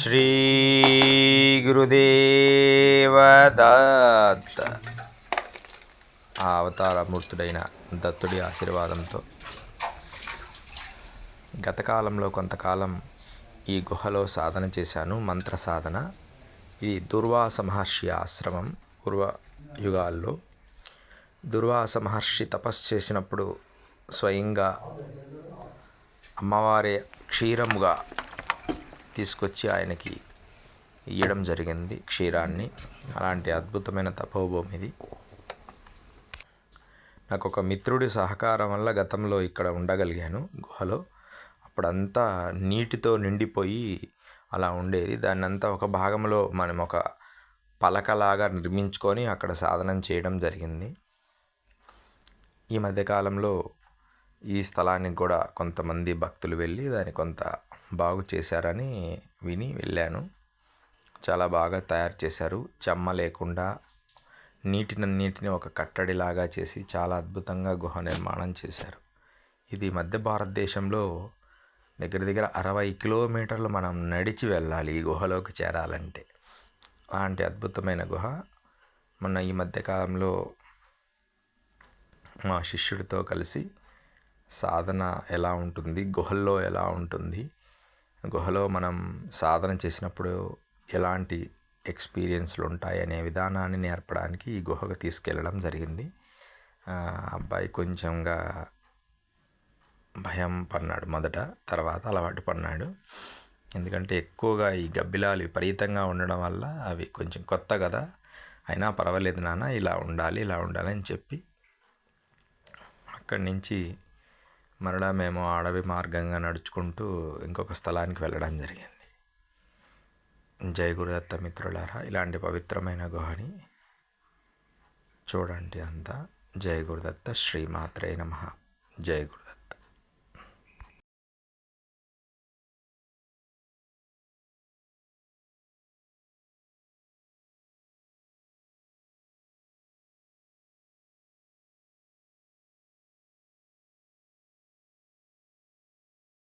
శ్రీ గురుదేవ ఆ అవతార మూర్తుడైన దత్తుడి ఆశీర్వాదంతో గతకాలంలో కొంతకాలం ఈ గుహలో సాధన చేశాను మంత్ర సాధన. ఇది దుర్వాస మహర్షి ఆశ్రమం పూర్వ యుగాల్లో దుర్వాస మహర్షి తపస్సు చేసినప్పుడు స్వయంగా అమ్మవారే క్షీరముగా తీసుకొచ్చి ఆయనకి ఇవ్వడం జరిగింది క్షీరాన్ని. అలాంటి అద్భుతమైన తపోభూమి ఇది. నాకు ఒక మిత్రుడి సహకారం వల్ల గతంలో ఇక్కడ ఉండగలిగాను గుహలో. అప్పుడంతా నీటితో నిండిపోయి అలా ఉండేది. దాన్ని అంతా ఒక భాగంలో మనం ఒక పలకలాగా నిర్మించుకొని అక్కడ సాధనం చేయడం జరిగింది. ఈ మధ్యకాలంలో ఈ స్థలానికి కూడా కొంతమంది భక్తులు వెళ్ళి దాన్ని కొంత బాగు చేశారని విని వెళ్ళాను. చాలా బాగా తయారు చేశారు. చెమ్మ లేకుండా నీటిని నీటిని ఒక కట్టడిలాగా చేసి చాలా అద్భుతంగా గుహ నిర్మాణం చేశారు. ఇది మధ్య భారతదేశంలో దగ్గర దగ్గర అరవై కిలోమీటర్లు మనం నడిచి వెళ్ళాలి ఈ గుహలోకి చేరాలంటే. అలాంటి అద్భుతమైన గుహ. మొన్న ఈ మధ్యకాలంలో మా శిష్యుడితో కలిసి సాధన ఎలా ఉంటుంది? గుహల్లో ఎలా ఉంటుంది? గుహలో మనం సాధన చేసినప్పుడు ఎలాంటి ఎక్స్పీరియన్స్లు ఉంటాయి అనే విధానాన్ని నేర్పడానికి ఈ గుహకు తీసుకెళ్ళడం జరిగింది. అబ్బాయి కొంచెంగా భయం పడినాడు మొదట తర్వాత అలవాటు పడినాడు ఎందుకంటే ఎక్కువగా ఈ గబ్బిలాలు విపరీతంగా ఉండడం వల్ల అవి కొంచెం కొత్త కదా. అయినా పర్వాలేదు నాన్న ఇలా ఉండాలి ఇలా ఉండాలి అని చెప్పి అక్కడి నుంచి మరలా మేము అడవి మార్గంగా నడుచుకుంటూ ఇంకొక స్థలానికి వెళ్ళడం జరిగింది. జై గురుదత్త మిత్రులారా ఇలాంటి పవిత్రమైన గుహని చూడండి అంతా. జై గురుదత్త శ్రీమాత్రే నమ. జై గురు